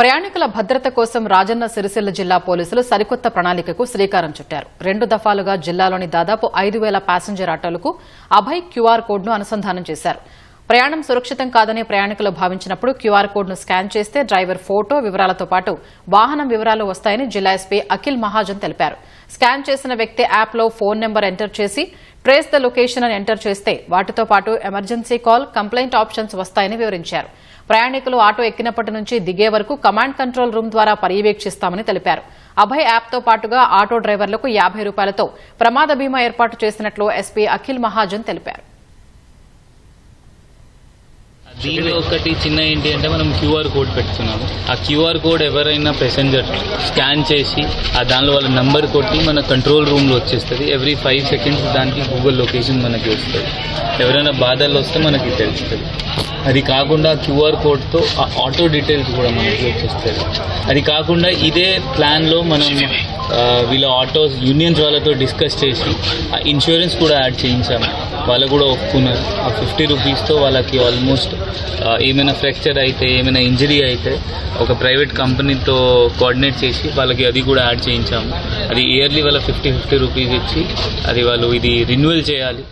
ప్రయాణికుల భద్రత కోసం రాజన్న సిరిసిల్ల జిల్లా పోలీసులు సరికొత్త ప్రణాళికకు శ్రీకారం చుట్టారు. రెండు దఫాలుగా జిల్లాలోని దాదాపు ఐదు వేల ప్యాసింజర్ ఆటోలకు అభయ్ క్యూఆర్ కోడ్ను అనుసంధానం చేశారు. ప్రయాణం సురక్షితం కాదని ప్రయాణికులు భావించినప్పుడు క్యూఆర్ కోడ్ను స్కాన్ చేస్తే డ్రైవర్ ఫోటో వివరాలతో పాటు వాహనం వివరాలు వస్తాయని జిల్లా ఎస్పీ అఖిల్ మహాజన్ తెలిపారు. స్కాన్ చేసిన వ్యక్తి యాప్లో ఫోన్ నెంబర్ ఎంటర్ చేసి ట్రేస్ ద లొకేషన్ అని ఎంటర్ చేస్తే వాటితో పాటు ఎమర్జెన్సీ కాల్ కంప్లైంట్ ఆప్షన్స్ వస్తాయని వివరించారు. ప్రయాణికులు ఆటో ఎక్కినప్పటి నుంచి దిగే వరకు కమాండ్ కంట్రోల్ రూమ్ ద్వారా పర్యవేక్షిస్తామని తెలిపారు. అభయ్ యాప్తో పాటుగా ఆటో డ్రైవర్లకు యాభై రూపాయలతో ప్రమాద బీమా ఏర్పాటు చేసినట్లు ఎస్పీ అఖిల్ మహాజన్ తెలిపారు. దీనిలో ఒకటి చిన్న ఏంటి అంటే మనం క్యూఆర్ కోడ్ పెడుతున్నాము ఆ క్యూఆర్ కోడ్ ఎవరైనా ప్యాసెంజర్ స్కాన్ చేసి ఆ దానిలో వాళ్ళ నంబర్ కొట్టి మన కంట్రోల్ రూమ్లో వచ్చేస్తుంది. ఎవ్రీ ఫైవ్ సెకండ్స్ దానికి గూగుల్ లొకేషన్ మనకి వస్తుంది. ఎవరైనా బాధలు వస్తే మనకి తెలుస్తుంది. అది కాకుండా క్యూఆర్ కోడ్తో ఆ ఆటో డీటెయిల్స్ కూడా మనకి వచ్చేస్తుంది. అది కాకుండా ఇదే ప్లాన్లో మనం వీళ్ళ ఆటోస్ యూనియన్స్ వాళ్ళతో డిస్కస్ చేసి ఆ ఇన్సూరెన్స్ కూడా యాడ్ చేయించాము వాళ్ళు కూడా ఒప్పుకున్నారు. ఆ ఫిఫ్టీ రూపీస్తో వాళ్ళకి ఆల్మోస్ట్ ఏమైనా ఫ్రాక్చర్ అయితే ఏమైనా ఇంజరీ అయితే ఒక ప్రైవేట్ కంపెనీతో కోఆర్డినేట్ చేసి వాళ్ళకి అది కూడా యాడ్ చేయించాము. అది ఇయర్లీ వాళ్ళ ఫిఫ్టీ ఫిఫ్టీ రూపీస్ ఇచ్చి అది వాళ్ళు ఇది రిన్యూవల్ చేయాలి.